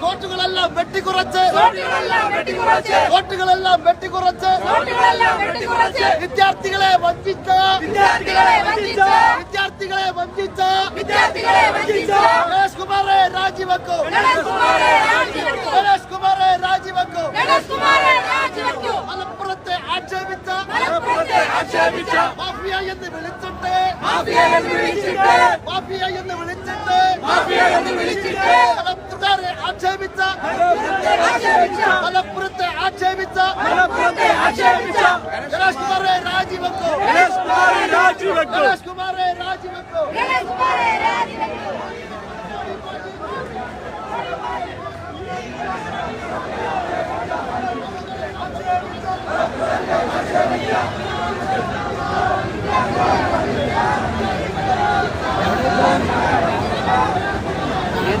കോട്ടുകളെല്ലാം വെട്ടിക്കുറച്ച് കോട്ടുകളെല്ലാം വെട്ടിക്കുറച്ച് വിദ്യാർത്ഥികളെ വഞ്ചിച്ച വിദ്യാർത്ഥികളെ വഞ്ചിച്ച രാജിവെക്കൂ. மாஃபியா என்று விழிச்சிட்டு. மாஃபியா என்று விழிச்சிட்டு. மாஃபியா என்று விழிச்சிட்டு. மாஃபியா என்று விழிச்சிட்டு. மலப்புரத்தை ஆட்சேபிச்ச ஆட்சேபிச்ச மலப்புரத்தை ஆட்சேபிச்ச மலப்புரத்தை ஆட்சேபிச்ச Ganesh குமாரே ராஜீவக்கோ Ganesh குமாரே ராஜீவக்கோ Ganesh குமாரே ராஜீவக்கோ Ganesh குமாரே ராஜீவக்கோ Thank you.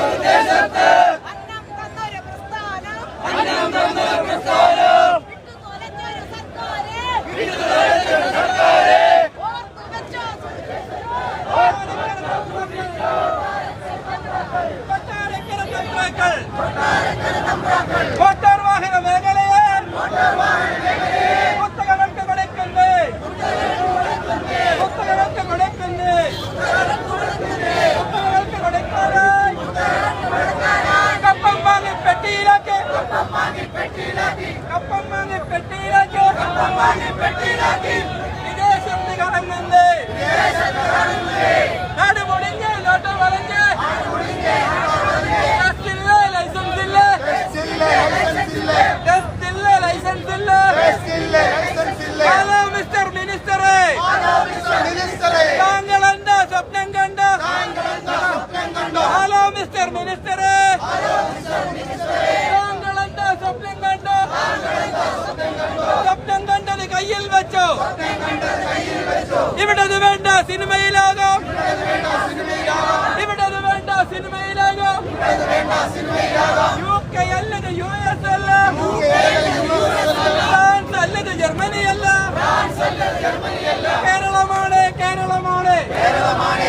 no ഇവിടത് വേണ്ട സിനിമയിലാകാം. ഇവിടത് വേണ്ട സിനിമയിലാകാം. യു കെ അല്ലത് യു എസ് അല്ല. ഫ്രാൻസ് അല്ലത് ജർമ്മനി അല്ല. കേരളമാണ് കേരളമാണ് കേരളമാണ്.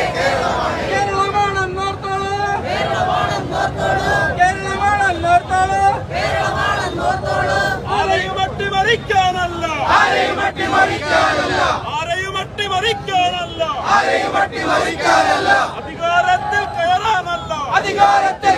മറിക്കാനല്ല. അധികാരത്തിൽ കയറാനല്ല. അധികാരത്തിൽ